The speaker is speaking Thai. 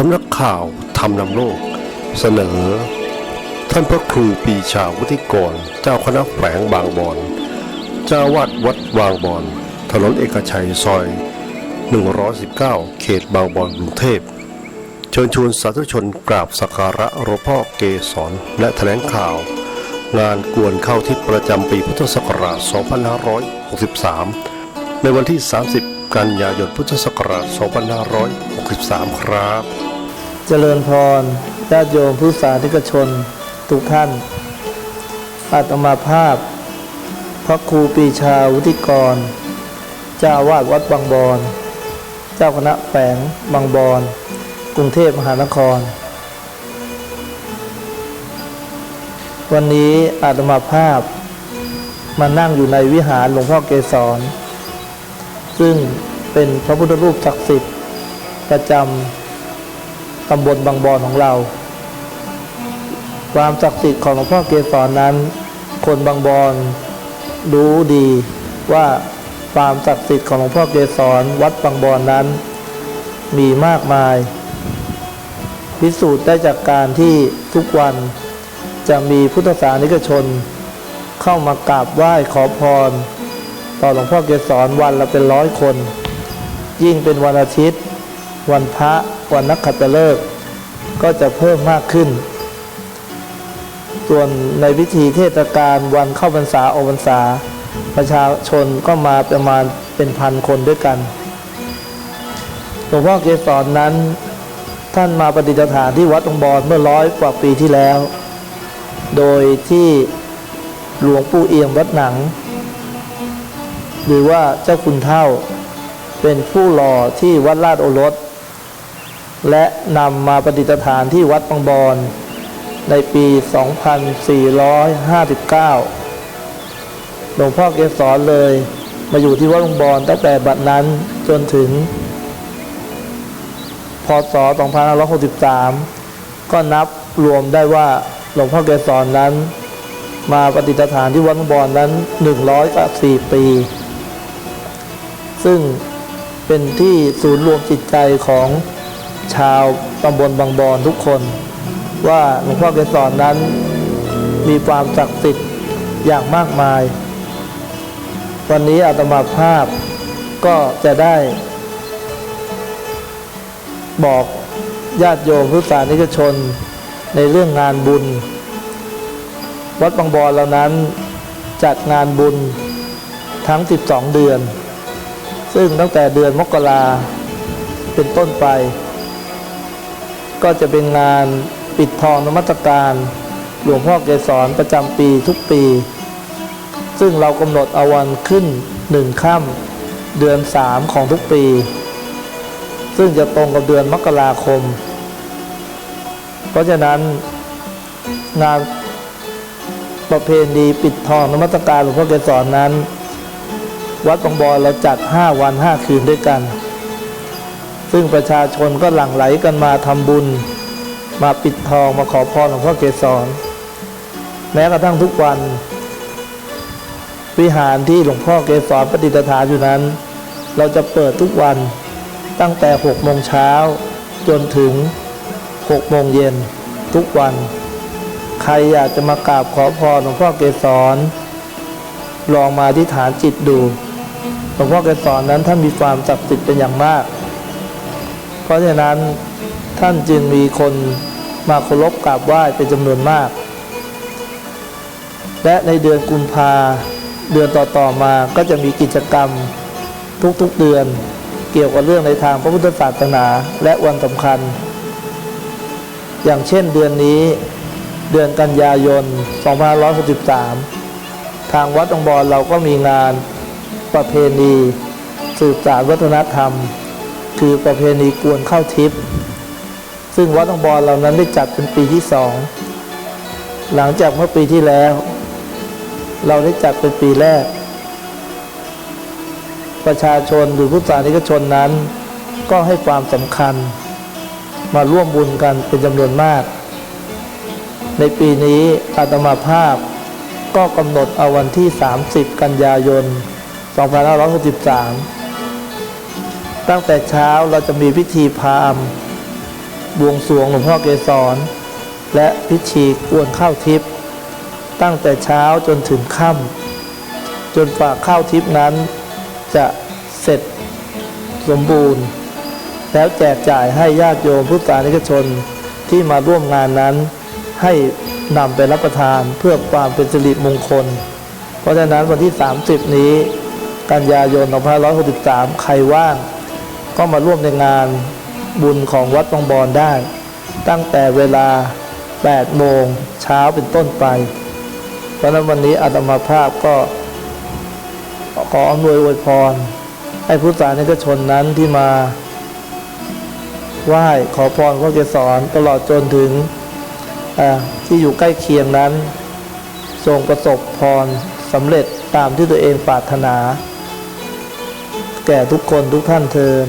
สำนักข่าวทำนำโลก เสนอ ท่านพระครูปีชาวุฒิกร เจ้าคณะแขวงบางบอนเจ้าวาดวัดบางบอนถนนเอกชัยซอย 119 เขตบางบอนกรุงเทพเชิญชวนสาธุชนกราบสักการะหลวงพ่อเกศรและแถลงข่าว งานกวนเข้าทิศประจำปีพุทธศักราช 2563 ในวันที่ 30 กันยายนพุทธศักราช 2563 ครับ เจริญพรญาติโยมผู้สาธิกชน ทุกท่านอาตมาภาพ พระครูปีชาวุฒิกร เจ้าอาวาดวัดบางบอน เจ้าคณะแฝงบางบอนกรุงเทพมหานคร วันนี้อาตมาภาพ มานั่งอยู่ในวิหารหลวงพ่อเกศรซึ่งเป็นพระพุทธรูปศักดิ์สิทธิ์ประจำ ตำบลบางบอนของเรา ความศักดิ์สิทธิ์ของหลวงพ่อเกศรนั้น คนบางบอนรู้ดีว่าความศักดิ์สิทธิ์ของหลวงพ่อเกศรวัดบางบอนนั้น มีมากมาย พิสูจน์ได้จากการที่ทุกวันจะมีพุทธศาสนิกชน เข้ามากราบไหว้ขอพร ต่อหลวงพ่อเกศรวันละเป็นร้อยคน ยิ่งเป็นวันอาทิตย์ วันพระ วันนักขัตฤกษ์ก็จะเพิ่มมากขึ้น ส่วนในพิธีเทศกาลวันเข้าพรรษาออกพรรษา ประชาชนก็มาประมาณเป็นพันคนด้วยกันหลวงพ่อเกศรนั้น ท่านมาปฏิสถานที่วัดองบอนเมื่อร้อยกว่าปีที่แล้ว โดยที่หลวงปู่เอี่ยมวัดหนัง หรือว่าเจ้าคุณเท่า เป็นผู้หล่อที่วัดลาดโอรส และนำมาประดิษฐานที่วัดบางบอนในปี 2459 หลวงพ่อเกศรเลย มาอยู่ที่วัดบางบอนตั้งแต่บัดนั้นจนถึง พศ 2563 ก็นับรวมได้ว่าหลวงพ่อเกศรนั้น มาประดิฐานที่วัดบางบอนนั้น 104 ปี ซึ่งเป็นที่ศูนย์รวมจิตใจของ ชาวตำบลบางบอนทุกคน ว่าหลวงพ่อเกศรนั้นมีความศักดิ์สิทธิ์อย่างมากมาย วันนี้อาตมาภาพก็จะได้ บอกญาติโยมพุทธศาสนิกชนในเรื่องงานบุญ วัดบางบอนเหล่านั้นจัดงานบุญทั้ง 12 เดือน ซึ่งตั้งแต่เดือนมกราเป็นต้นไป ก็จะเป็นงานปิดทองนมัสการ หลวงพ่อเกศรประจำปีทุกปี ซึ่งเรากำหนดเอาวันขึ้นหนึ่งค่ำเดือนสามของทุกปี ซึ่งจะตรงกับเดือนมกราคม เพราะฉะนั้นงานประเพณีปิดทองนมัสการหลวงพ่อเกศรนั้น วัดบางบอนเราจัด 5 วัน 5 คืนด้วยกัน ซึ่งประชาชนก็หลั่งไหลกันมาทำบุญ มาปิดทองมาขอพรหลวงพ่อเกศรแม้กระทั่งทุกวัน วิหารที่หลวงพ่อเกศรปฏิสถานอยู่นั้น เราจะเปิดทุกวันตั้งแต่6โมงเช้าจนถึง6โมงเย็นทุกวัน ใครอยากจะมากราบขอพรหลวงพ่อเกศรลองมาที่ฐานจิตดูหลวงพ่อเกศรนั้นท่านมีความศักดิ์สิทธิ์เป็นอย่างมาก เพราะฉะนั้นท่านจึงมีคนมาเคารพกราบไหว้เป็นจำนวนมาก และในเดือนกุมภาเดือนต่อๆมาก็จะมีกิจกรรมทุกๆเดือนเกี่ยวกับเรื่องในทางพระพุทธศาสนาและวันสำคัญ อย่างเช่นเดือนนี้เดือนกันยายน 2563 ทางวัดองบอนเราก็มีงานประเพณีสืบสานวัฒนธรรม คือประเพณีกวนข้าวทิพย์ซึ่งวัดองบอนเรานั้นได้จัดเป็นปีที่สองหลังจากเมื่อปีที่แล้ว เราได้จัดเป็นปีแรก ประชาชนหรือผู้สานิกชนนั้น ก็ให้ความสำคัญ มาร่วมบุญกันเป็นจำนวนมาก ในปีนี้อาตมาภาพก็กำหนดเอาวันที่ 30 กันยายน 2563 ตั้งแต่เช้าเราจะมีพิธีพราหมณ์บวงสรวงหลวงพ่อเกศรและพิธีกวนข้าวทิพย์ตั้งแต่เช้าจนถึงค่ำจนฝากข้าวทิพย์นั้น จะเสร็จสมบูรณ์ แล้วแจกจ่ายให้ญาติโยมพุทธานิกชนที่มาร่วมงานนั้น ให้นำไปรับประทานเพื่อความเป็นสิริมงคล เพราะฉะนั้นวันที่ 30 นี้ กันยายน 2563 ใครว่าง ก็มาร่วมในงานบุญของวัดบางบอนได้ ตั้งแต่เวลา 8 โมงเช้าเป็นต้นไป เพราะนั้นวันนี้อาตมาภาพก็ขออำนวยอวยพร ให้พุทธานิกชนนั้นที่มาไหว้ขอพรพระเกศรตลอดจนถึงที่อยู่ใกล้เคียงนั้นทรงประสบพรสำเร็จตามที่ตัวเองปรารถนา แก่ทุกคนทุกท่านเทิญ